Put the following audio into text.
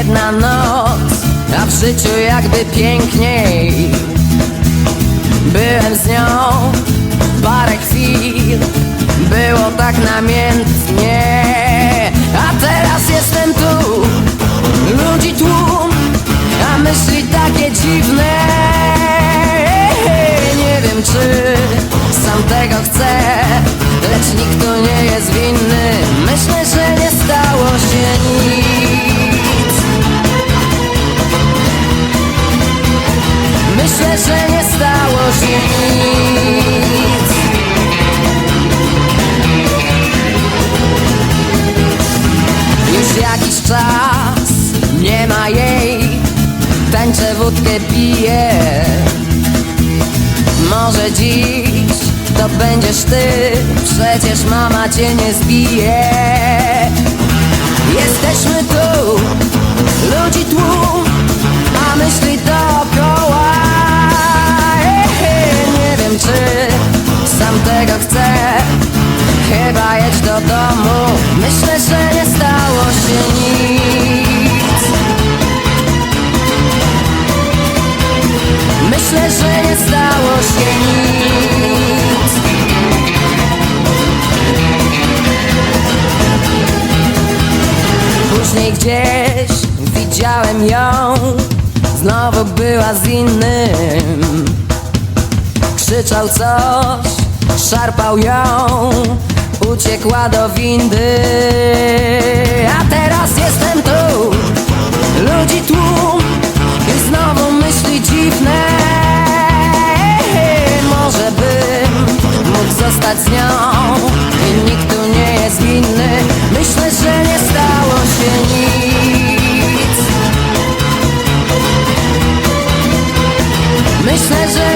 Jedna noc, a w życiu jakby piękniej. Byłem z nią parę jakiś czas nie ma jej Tańczę wódkę piję. Może dziś to będziesz ty Przecież mama cię nie zbije. Jesteśmy tu, ludzi tłum Później gdzieś widziałem ją Znowu była z innym. Krzyczał coś, szarpał ją Uciekła do windy nią. I nikt tu nie jest winny Myślę, że nie stało się nic. Myślę, że